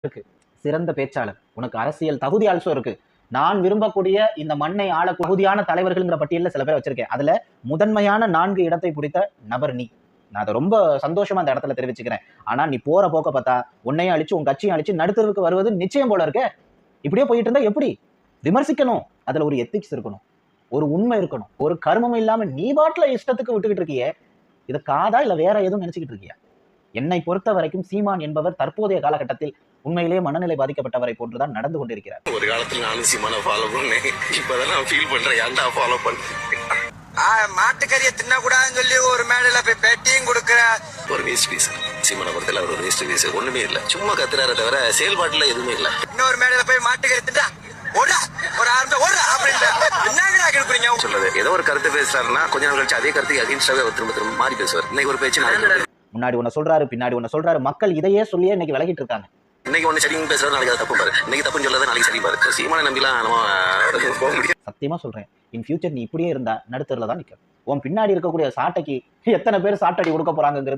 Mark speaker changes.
Speaker 1: இருக்கு. சிறந்த பேச்சாளர். உனக்கு அரசியல் தகுதி ஆல்சோ இருக்கு. நான் விரும்பக்கூடிய இந்த மண்ணை ஆள தகுதியான தலைவர்கள்ங்கிற பட்டியலில் சில பேர் வச்சிருக்கேன். அதுல முதன்மையான நான்கு இடத்தை பிடித்த நபர் நீ. நான் அதை ரொம்ப சந்தோஷமா அந்த இடத்துல தெரிவிச்சுக்கிறேன். ஆனா நீ போற போக்க பார்த்தா உன்னையும் அழிச்சு உன் கட்சியும் அழிச்சு நடுத்தருக்கு வருவது நிச்சயம் போல இருக்க. இப்படியே போயிட்டு இருந்தா எப்படி? விமர்சிக்கணும். அதுல ஒரு எத்திக்ஸ் இருக்கணும். ஒரு உண்மை இருக்கணும். ஒரு கர்மம் இல்லாம நீ பாட்டுல இஷ்டத்துக்கு விட்டுக்கிட்டு இருக்கியே. இது காதா இல்ல வேற எதுவும் நினைச்சுக்கிட்டு இருக்கியா? என்னை பொறுத்த வரைக்கும் சீமான் என்பவர் தற்போதைய காலகட்டத்தில் உண்மையிலேயே மனநிலை பாதிக்கப்பட்டவரை போன்றுதான் நடந்து கொண்டிருக்கிறார்.
Speaker 2: ஒரு காலத்துல நானும் சீமான ஃபாலோ பண்ணேன். இப்பதான் நான் ஃபீல் பண்றேன். ஏன்டா ஃபாலோ பண்ணேன்
Speaker 3: மாட்டுக்கறியை தின்னக்கூடாதுன்னு சொல்லி ஒரு மேடையில போய் பேட்டியும் கொடுக்குற
Speaker 2: ஒரு வேஸ்ட் பீஸ் சீமான பொறுத்தல அவர் ஒரு வேஸ்ட் பீஸ் ஒண்ணுமே இல்ல. சும்மா கத்துறாரு தவிர செயல்பாட்டுல எதுவுமே இல்ல.
Speaker 3: இன்னொரு மேடையில போய் மாட்டுக்கறி தின்றா ஓடா ஒரு ஆரம்ப ஓடா அப்படின்ட்டு. என்னங்கடா கேட்குறீங்க
Speaker 2: சொல்றது ஏதோ ஒரு கருத்து பேசுறாருன்னா கொஞ்ச நாள் கழிச்சு அதே கருத்துக்கு அகேன்ஸ்டாவே அவர் திரும்ப திரும்ப மாறி பேசுவார். இன்னைக்கு ஒரு பேச்சு
Speaker 1: முன்னாடி ஒண்ணு சொல்றாரு பின்னாடி ஒண்ணு சொல்றாரு. மக்கள் இதையே சொல்லியே இன்னைக்கு விலகிட்டு இருக்காங்க.
Speaker 2: இன்னைக்கு ஒண்ணு சரின்னு பேசுறாரு நாளைக்கு அதை தப்பு பாரு. இன்னைக்கு தப்புன்னு சொல்லாத நாளைக்கு சரி பாரு. So, சீமான நம்பிலாம் நம்ம போக முடியாது.
Speaker 1: சத்தியமா சொல்றேன். இன் ஃபியூச்சர் நீ இப்படியே இருந்தா நடுத்தரில் தான் நிற்கும் உன் பின்னாடி இருக்கக்கூடிய சாட்டைக்கு எத்தனை பேர் சாட்டடி கொடுக்க போறாங்கிறது